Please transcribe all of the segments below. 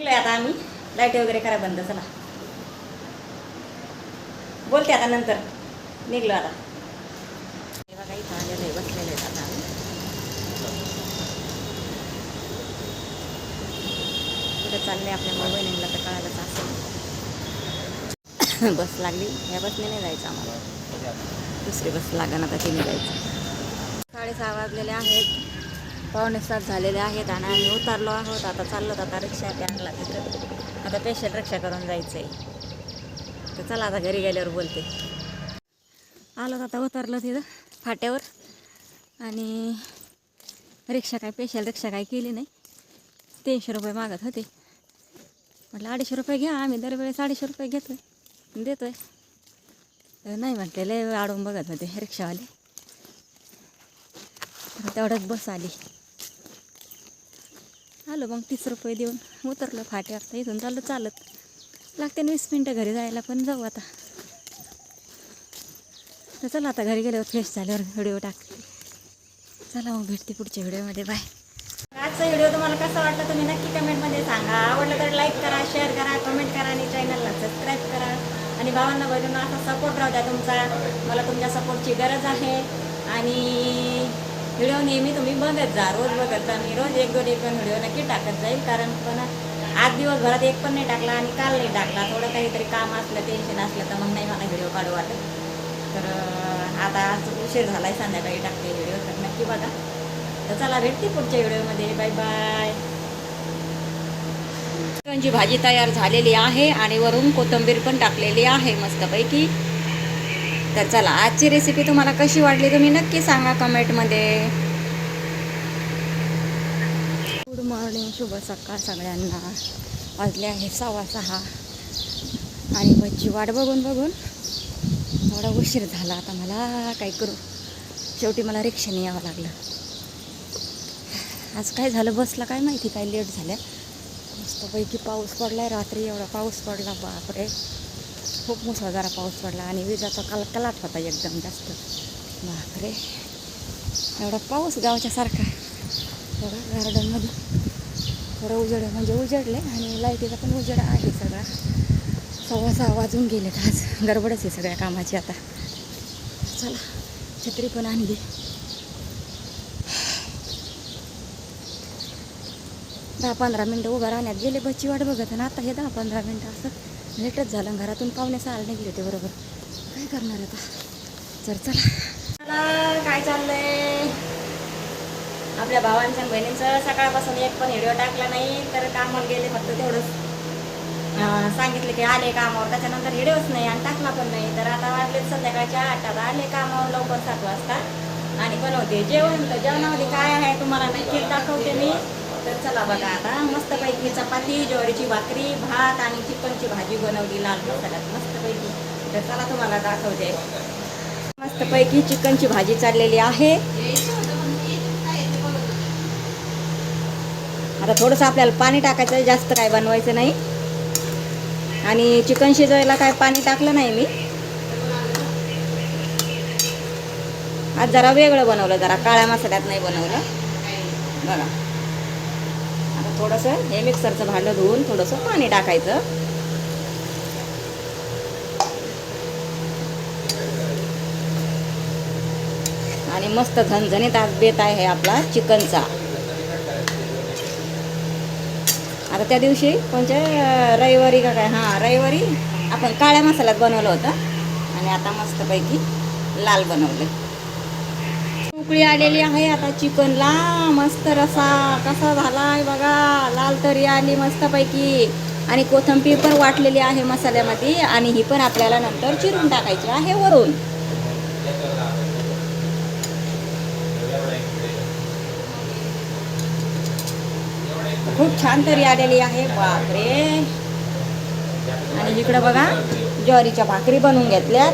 निघलोय आता आम्ही. लाइट वगैरे करा बंद चला. बोलते आता नंतर. निघलो आता. हे बघा इथं आलेलं आहे बसलेलं आहे आता आम्ही. कुठं चाललंय आपल्या मोबाईलिंगला तर कळायलाच असेल. बस लागली. या बसने नाही जायचं आम्हाला. दुसरी बस लागणार आता तिने जायचं. साडेसहा वाजलेले आहेत. पावणे सात झालेले आहेत आणि आम्ही उतरलो आहोत. आता चाललो आता रिक्षा आणला तिथं. आता पेशंट रिक्षा करून जायचं आहे तर चला आता घरी गेल्यावर बोलते. आलो आता उतरलो तिथं फाट्यावर. आणि रिक्षा काय पेशल रिक्षा काय केली नाही. तीनशे रुपये मागत होते. म्हटलं अडीचशे रुपये घ्या आम्ही दरवेळेस अडीचशे रुपये घेतोय. देतोय. आहे नाही म्हटले लय आडून बघत होते रिक्षावाले. तेवढंच तेवढ्यात बस आली. आलो मग तीस रुपये देऊन उतरलो फाट्यावर. तर इथून चाललं चालत. लागते ना वीस मिनटं घरी जायला पण जाऊ आता. तर चला आता घरी गेल्यावर फ्रेश झाल्यावर व्हिडिओ टाकते. चला मग भेटते पुढच्या व्हिडिओमध्ये बाय आजचा व्हिडिओ तुम्हाला कसा वाटला तुम्ही नक्की कमेंटमध्ये सांगा. आवडलं तर लाईक करा शेअर करा कमेंट करा आणि चॅनलला सबस्क्राईब करा. आणि भावांना बहिणींना असा सपोर्ट राहू द्या तुमचा. मला तुमच्या सपोर्टची गरज आहे. आणि व्हिडिओ नेहमी तुम्ही बघत जा. रोज बघत जा. मी रोज एक दोन एक दोन व्हिडिओ नक्की टाकत जाईल. कारण पण आज दिवसभरात एक पण नाही टाकला आणि काल नाही टाकला. थोडं काहीतरी काम असलं टेन्शन असलं तर मग नाही मला व्हिडिओ काढू वाटत. तर आता आज उशीर झाला आहे संध्याकाळी टाकते व्हिडिओ तर नक्की बघा. तर चला भेटते पुढच्या व्हिडिओमध्ये बाय बाय चिकनची भाजी तयार झालेली आहे आणि वरून कोथिंबीर पण टाकलेली आहे मस्तपैकी. तर चला आजची रेसिपी तुम्हाला कशी वाटली तुम्ही नक्की सांगा कमेंटमध्ये गुड मॉर्निंग शुभ सकाळ सगळ्यांना. वाजले आहे सव्वा सहा. आणि मच्छी वाट बघून बघून एवढा उशीर झाला आता मला काय करू? शेवटी मला रिक्षाने यावं लागलं. आज काय झालं बसला काय माहिती काय लेट झाल्या. मस्तपैकी पाऊस पडला आहे रात्री एवढा पाऊस पडला बापरे. खूप मुसळधारा पाऊस पडला आणि विजाचा कलकलाट होता एकदम जास्त. बापरे. एवढा पाऊस गावाच्या सारखा. बघा गार्डनमध्ये थोडं उजेड म्हणजे उजडले आणि लाईटीचा पण उजेड आहे सगळा. सव्वा सहा वाजून गेलेत आज. गडबडच आहे सगळ्या कामाची आता. चला छत्री पण आणली दहा पंधरा मिनटं उभं राहण्यात गेले बच्ची वाट बघत आणि आता हे दहा पंधरा मिनटं असं. लेटच झालं. घरातून पाहुणे सहाला निघले होते बरोबर. काय करणार आता? चल चला. काय चाललंय? आपल्या भावांचं बहिणींचं सकाळपासून एक पण व्हिडिओ टाकला नाही तर कामाला गेले फक्त तेवढंच. सांगितलं सांगितले की आले कामावर त्याच्यानंतर व्हिडिओच नाही आणि टाकला पण नाही. तर आता वाटले संध्याकाळच्या आठ आले कामावर लवकर सात वाजता. आणि बनवते. जेवण तर जेवणामध्ये काय आहे तुम्हाला नक्कीच दाखवते मी. तर चला बघा आता मस्तपैकी चपाती ज्वारीची भाकरी भात आणि चिकनची भाजी बनवली लाल मसाल्यात मस्तपैकी. तर चला तुम्हाला दाखवते. मस्तपैकी चिकनची भाजी चाललेली आहे. आता थोडंसं आपल्याला पाणी टाकायचं आहे, जास्त काय बनवायचं नाही. आणि चिकन शिजवायला काय पाणी टाकलं नाही मी. आज जरा वेगळं बनवलं जरा काळ्या मसाल्यात नाही बनवलं. बघा. थोडंसं हे मिक्सरचं भांडं धुवून थोडंसं पाणी टाकायचं. आणि मस्त झणझणीत आज बेत आहे आपला चिकनचा. आता त्या दिवशी कोणत्या रविवारी का काय? हां रविवारी आपण काळ्या मसाल्यात बनवलं होतं. आणि आता मस्तपैकी लाल बनवले उकळी आलेली आहे आता चिकनला मस्त रसा. कसा झालाय बघा. लाल तरी आली मस्तपैकी. आणि कोथिंबीर पण वाटलेली आहे मसाल्यामध्ये. आणि ही पण आपल्याला नंतर चिरून टाकायची आहे वरून. खूप छान तरी आलेली आहे. बापरे. आणि इकडं बघा ज्वारीच्या भाकरी बनवून घेतल्यात.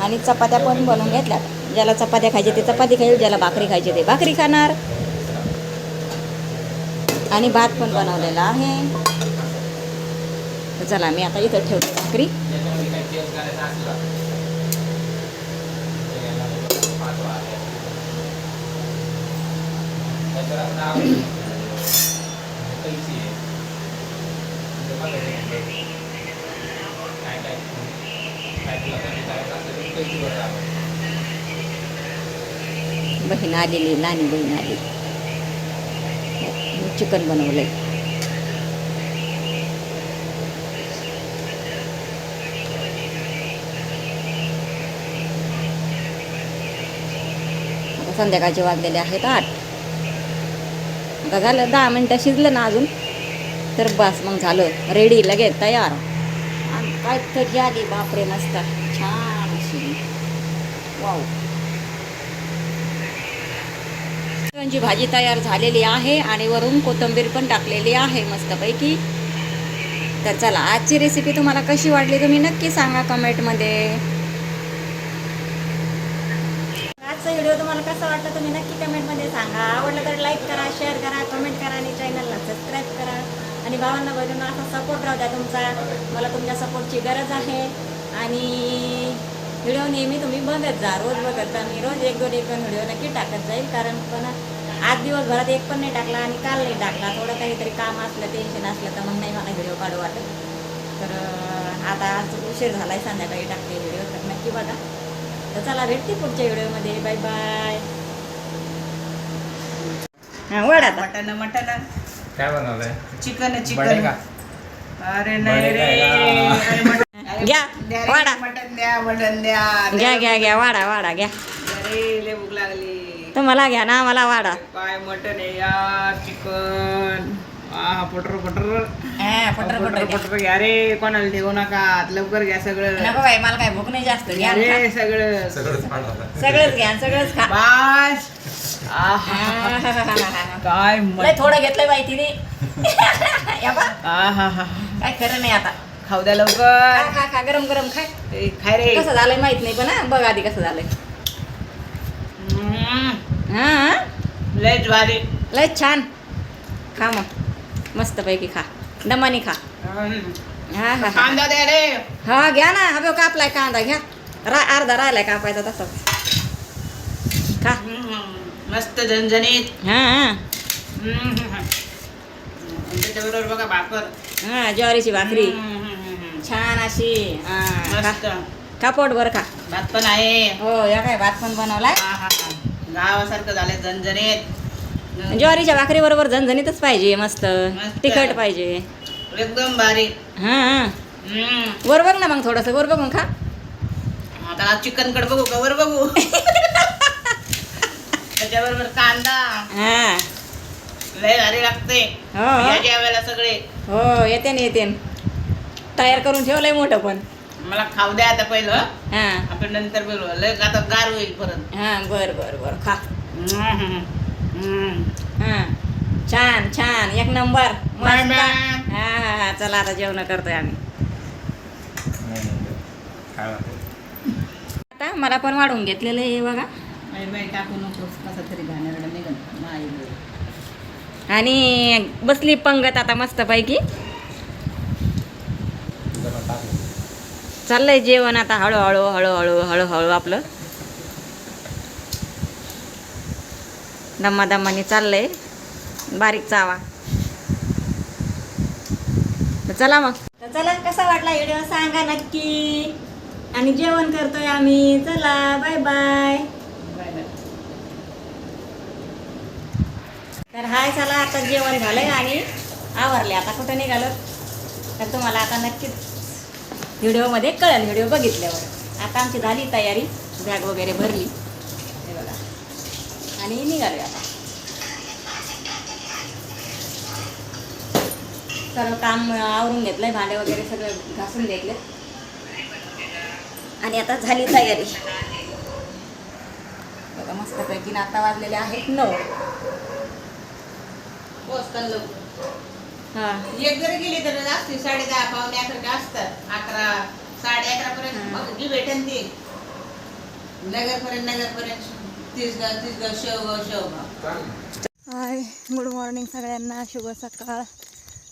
आणि चपात्या पण बनवून घेतल्यात. ज्याला चपात्या खायचे ते चपाती खाईल ज्याला भाकरी खायची ते भाकरी खाणार आणि भात पण बनवलेला आहे चला मी आता इथं ठेवते भाकरी काय काय काय तुला कमी करायचं असेल तर पैसे भर आपण बहीण आलेली लहान बहीण आली. चिकन बनवलं आता संध्याकाळचे वाजलेले आहेत आठ. आता झालं दहा मिनटं शिजलं ना अजून. तर बस मग झालं. रेडी लगेच तयार. आणि काय तरी आली बापरे मस्त. छान अशी. वाव ची भाजी तयार झालेली आहे आणि वरून कोथिंबीर पण टाकलेली आहे मस्तपैकी. तर चला आजची रेसिपी तुम्हाला कशी वाटली तुम्ही नक्की सांगा कमेंटमध्ये. आजचा व्हिडिओ तुम्हाला कसा वाटला तुम्ही नक्की कमेंटमध्ये सांगा. आवडलं तर लाईक करा शेअर करा कमेंट करा आणि चॅनलला सबस्क्राईब करा. आणि भावांना बहिणींना असा सपोर्ट राहू द्या तुमचा. मला तुमच्या सपोर्टची गरज आहे. आणि व्हिडिओ नेहमी तुम्ही बघत जा. रोज बघत जा. मी रोज एक दोन एक दोन व्हिडिओ नक्की टाकत जाईल. कारण पण आज दिवसभरात एक पण नाही टाकला आणि काल नाही टाकला. थोडं काहीतरी काम असलं टेन्शन असलं तर मग नाही मला व्हिडिओ काढू वाटत. तर आता आज उशीर झालाय संध्याकाळी टाकते व्हिडिओ तर नक्की बघा. तर चला भेटते पुढच्या व्हिडिओमध्ये बाय बाय हा वड मटन मटन. काय बनवलंय? Chicken chicken. का? अरे नाही रे. घ्या, वाडा. मटण द्या मटण द्या घ्या घ्या घ्या वाडा वाडा घ्या. अरे भूक लागली. तुम्हाला घ्या ना मला वाडा काय मटन आहे यार चिकन. आ पटर पटर. पटर पटर पटर घ्या. रे कोणाला ठेवू नका. लवकर घ्या सगळं. नको बाई मला काय भूक नाही जास्त. घ्या रे सगळं. सगळंच घ्या सगळंच खा. बास. आहा. काय थोडं घेतलंय बाई तिने. या बा. आहा काय खरं नाही आता. खाऊ द्या खा लवकर. खा खा गरम गरम खाय ए, खाय रे. कसं झालंय माहीत नाही पण हा, बघ आधी कसं झालंय. हम्म. हा लय ज्वारी लय छान. खा मग. मस्त पैकी खा. दमानी खा. हम्म. हा हा हा. कांदा द्या रे. हा घ्या ना. हा बघ कापलाय कांदा. घ्या. रा अर्धा राहिलाय कापायचा तसं खा. हम्म. मस्त झणझणीत. हा हा. हम्म. आणि त्याच्याबरोबर बघा भाकर. हा ज्वारीची भाकरी. हम्म. छान अशी हा मस्त. खा पोटभर खा. भात पण आहे. हो या काय भात पण बनवलाय. गावासारखं झालंय झणझणीत. ज्वारीच्या भाकरी बरोबर झणझणीतच पाहिजे मस्त. मस्त. तिखट पाहिजे. एकदम भारी हा हा. हम्म. वर बघ ना मग थोडस वर बघून खा. आता चिकन कड बघू कवर बघू. त्याच्याबरोबर कांदा. हा. लय भारी लागते. हो या जेवायला सगळे. हो येते ना येते तयार करून ठेवलंय मोठं पण. मला खाऊ द्या आता पहिलं. हा. आपण नंतर बोलू. लय आता गार होईल परत. हा बर बर बर. खा. हा. छान छान. एक नंबर. बाय मस्त. बाय. हा हा हा. चला आता जेवण करतोय आम्ही. आता मला पण वाढून घेतलेलं आहे हे बघा. बाई बाई टाकू नकोस कसा तरी घाणेरडा निघन. नाही बाई. आणि बसली पंगत आता मस्त पैकी तुझं पण टाकलं चाललंय जेवण आता हळूहळू हळूहळू हळूहळू आपलं. दम्मा दम्माने चाललंय. बारीक चावा. चला मग. तर चला कसा वाटला व्हिडिओ सांगा नक्की. आणि जेवण करतोय आम्ही. चला बाय बाय बाय बाय. तर हाय चला आता जेवण झालंय आणि आवरले. आता कुठं निघालो? तर तुम्हाला आता नक्कीच व्हिडिओमध्ये कळेल व्हिडिओ बघितल्यावर. आता आमची झाली तयारी बॅग वगैरे भरली. हे बघा. आणि निघाले आता. सर्व काम आवरून घेतलंय भांडे वगैरे सगळं घासून घेतले. आणि आता झाली तयारी. बघा मस्तपैकी आता वाजलेले आहेत नऊ. पोचताना एक जरी गेली तर असते साडे दहा पावणे अकरा असतात. अकरा साडे अकरा पर्यंत. हम्म. मग जी भेटेन ती. नगर पर्यंत नगर पर्यंत Tisgaon Tisgaon Shevgaon Shevgaon. Hi. Good morning सगळ्यांना. शुभ सकाळ.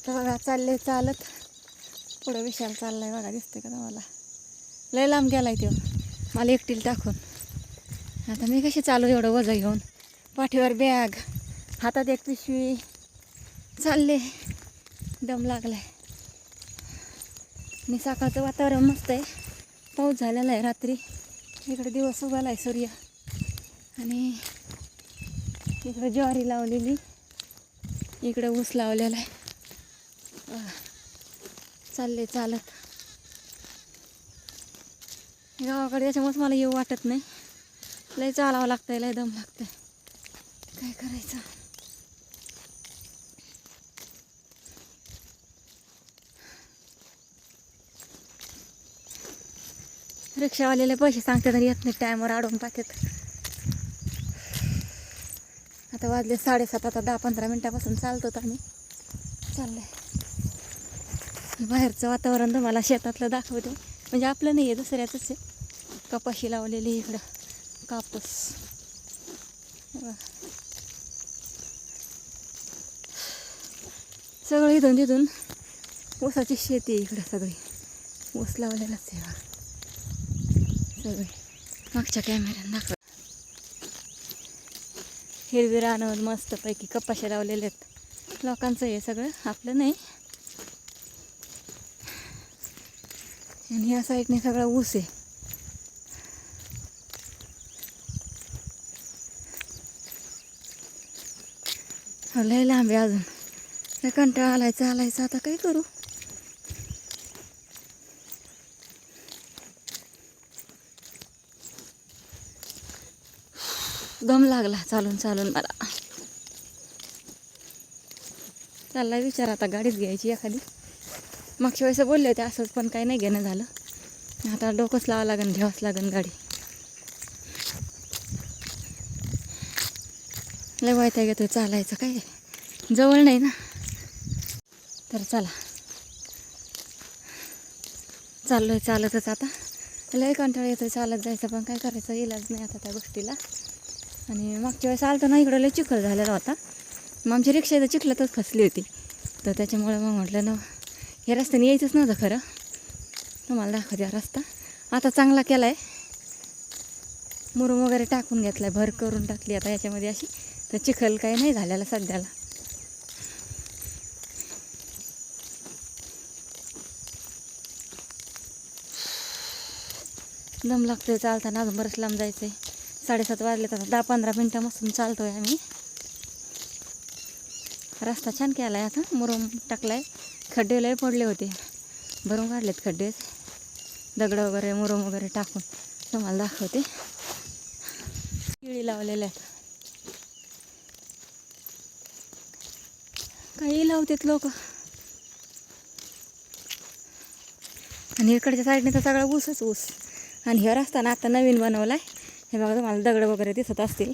तर बघा चालले चालत. पुढं विशाल चाललाय बघा दिसते का तुम्हाला? लय लांब गेलाय तो. मला एकटील टाकून. आता मी कशी चालू एवढं वजं घेऊन? पाठीवर बॅग हातात एक पिशवी. चालले दम लागलाय. आणि सकाळचं वातावरण मस्त आहे. पाऊस झालेला आहे रात्री. इकडे दिवस उगाला आहे सूर्य. आणि इकडे ज्वारी लावलेली. इकडे ऊस लावलेला आहे. चालले चालत. गावाकडे याच्यामुळेच मला येऊ वाटत नाही. लय चालावं लागतंय लय दम लागतंय. काय करायचं? रिक्षावालेले पैसे सांगतात आणि येत नाही टायमवर अडवून पाहतात. आता वाजले साडेसात आता दहा पंधरा मिनटापासून चालतो आम्ही. चाललंय. बाहेरचं वातावरण तुम्हाला शेतातलं दाखवते. म्हणजे आपलं नाही आहे दुसऱ्याचंच आहे. कपाशी लावलेली इकडं. कापूस. सगळं इथून तिथून ऊसाची शेती आहे इकडं सगळी. ऊस लावलेलाच आहे बघा. मागच्या कॅमेऱ्यात दाखव हिरवी रानं मस्तपैकी कपाशा लावलेले आहेत. लोकांचं हे सगळं आपलं नाही. आणि या साईडने सगळा ऊस आहे. हो, लय लांब आहे अजून. कंटाळा आलाय चालायचं आता काय करू? दम लागला. चालून चालून मला. चाललाय विचार आता गाडीच घ्यायची एखादी. मागच्या वेळेस बोलले होते असंच पण काही नाही घेणं झालं. आता डोकंच लावावं लागेल घ्यावंच लागेल गाडी. लय वायता घेतो चालायचं काय? जवळ नाही ना? तर चला. चाललोय चालतच आता. लय कंटाळा येतोय चालत जायचं पण काय करायचं इलाज नाही आता त्या गोष्टीला. आणि मागच्या वेळेस आलतो ना इकडं लय चिखल झालेला होता. मग आमची रिक्षा इथं चिखलातच फसली होती. तर त्याच्यामुळे मग म्हटलं ना या रस्त्याने यायचंच नव्हतं खरं. तुम्हाला दाखवते हा रस्ता. आता चांगला केला आहे मुरुम वगैरे टाकून घेतला आहे भर करून टाकली आता याच्यामध्ये अशी. तर चिखल काही नाही झालेला सध्याला. दम लागतोय चालताना अजून बरंच लांब जायचं आहे साडेसात वाजले तर दहा पंधरा मिनटापासून चालतोय आम्ही. रस्ता छान केला आहे आता मुरुम टाकलाय. खड्डे लय पडले होते. भरून काढलेत खड्डे. दगडं वगैरे मुरुम वगैरे टाकून तुम्हाला दाखवते. केळी लावलेल्या आहेत. काही लावतात लोक. आणि इकडच्या साईडने तर सगळा ऊसच ऊस. आणि हे रस्ता ना आता नवीन बनवला आहे हे बघा तुम्हाला दगड वगैरे दिसत असतील.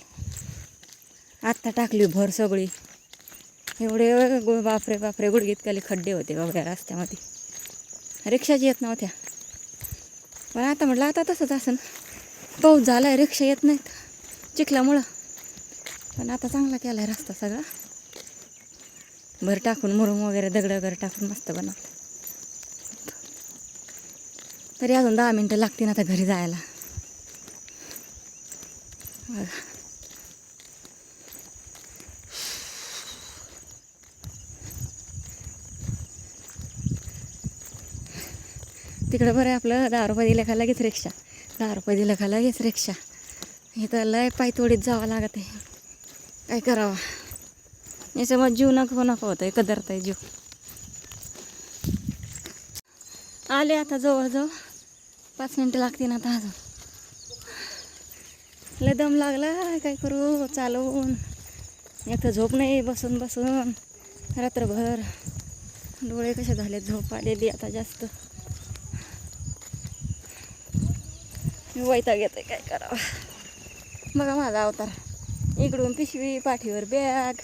आत्ता टाकली भर सगळी. एवढे गो बापरे बापरे गुडघीत खाली खड्डे होते बघा रस्त्यामध्ये. रिक्षाची येत नव्हत्या. पण आता म्हटलं आता तसंच असन. पाऊस झाला आहे रिक्षा येत नाहीत. चिखल्यामुळं पण आता चांगला केला आहे रस्ता सगळा. भर टाकून मुरुम वगैरे दगड वगैरे टाकून मस्त बनवलं. तरी अजून दहा मिनटं लागतील आता घरी जायला. बघा तिकडं बरं आपलं दहा रुपये दिलं लगेच रिक्षा. दहा रुपये दिलं का लगेच रिक्षा. इथं लय पायतोडीत जावं लागत आहे. काय करावं? याच्यामध्ये जीव नको नको होतं आहे कदरत आहे जीव. आले आता जवळजवळ. पाच मिनटं लागतील आता अजून. लय दम लागला काय करू? चालवून एक तर झोप नाही बसून बसून. रात्रभर डोळे कसे झाले झोप आलेली आता जास्त. मी वैताग येते काय करावं? बघा माझा अवतार. इकडून पिशवी पाठीवर बॅग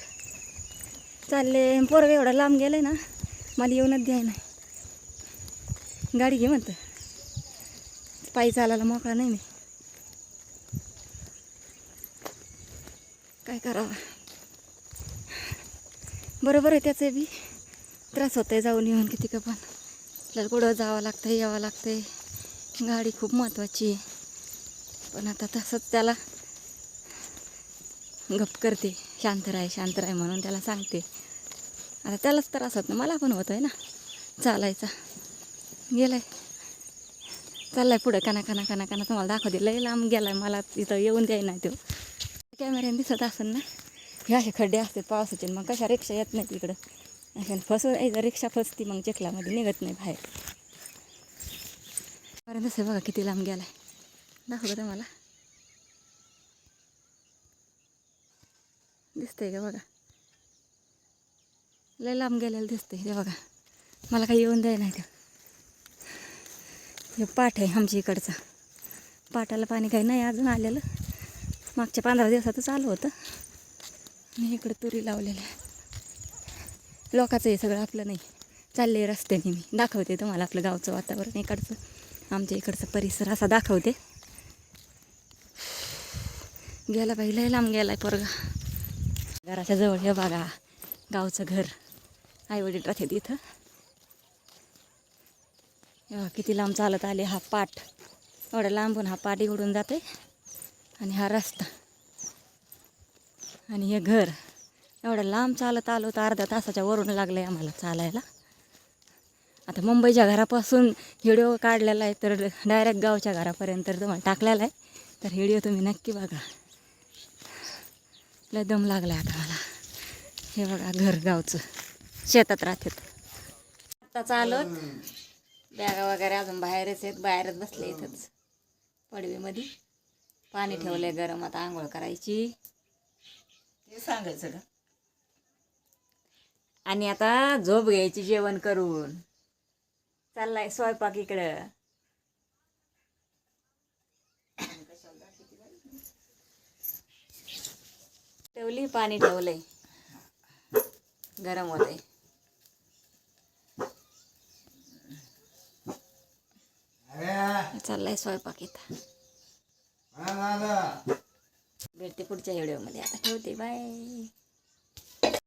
चालले. पोरग एवढा लांब गेले ना मला येऊनच द्याय नाही. गाडी घे म्हणतं. पायी चालायला मोकळा नाही मी. काय करावं? बरोबर आहे त्याचे बी. त्रास होतोय जाऊन येऊन किती का पण. आपल्याला कुठं जावं लागतं यावं लागतंय. गाडी खूप महत्त्वाची आहे. पण आता तसंच त्याला गप करते. शांत राय शांत राय म्हणून त्याला सांगते. आता त्यालाच त्रास होत ना मला पण होतो आहे ना. चालायचा. गेलाय. चाललाय पुढं. काना काना काना काना तुम्हाला दाखवते. दिलं लांब गेलाय मला. इथं येऊन द्याय नाही तो. कॅमेऱ्याने दिसत असेल ना. हे असे खड्डे असतात पावसाचे मग कशा रिक्षा येत नाहीत इकडं. अशा फसव एकदा रिक्षा फसती मग चिखलामध्ये निघत नाही बाहेर. बरं असं बघा किती लांब गेला आहे दाखव का तुम्हाला? दिसतंय का बघा? लय लांब गेलेलं दिसतंय ते बघा. मला काही येऊन द्याय नाही ते हे पाठ आहे आमच्या इकडचा. पाटाला पाणी काही नाही अजून आलेलं. मागच्या पंधरा दिवसातच आलं होतं. आणि इकडं तुरी लावलेल्या लोकांचं हे सगळं आपलं नाही. चालले रस्त्याने मी. दाखवते तुम्हाला आपलं गावचं वातावरण इकडचं. आमच्या इकडचा परिसर असा दाखवते. गेला बाई लय लांब गेलाय पोरगा. घराच्या जवळ हे बघा गावचं घर. आईवडील राहतात इथं. किती लांब चालत आले हा पाट एवढ्या लांबून हा पाट इकडून जाते आणि हा रस्ता. आणि हे घर. एवढं लांब चालत आलो तर अर्ध्या तासाच्या वरून लागलं आहे आम्हाला चालायला. आता मुंबईच्या घरापासून व्हिडिओ काढलेला आहे तर डायरेक्ट गावच्या घरापर्यंत तुम्हाला टाकलेला आहे. तर व्हिडिओ तुम्ही नक्की बघा. लय दम लागला आता मला. हे बघा घर गावचं. शेतात राहतात आता चालत. बॅगा वगैरे अजून बाहेरच आहेत. बाहेरच बसले इथंच. पडवीमध्ये पाणी ठेवलंय गरम आता आंघोळ करायची. ते सांगायचं का? आणि आता झोप घ्यायची जेवण करून. चाललाय स्वयंपाक इकडं. ठेवली पाणी ठेवलंय. गरम होतंय. चाललाय स्वयंपाक इथं. भेटते पुढच्या व्हिडिओमध्ये. आता ठेवते. बाय.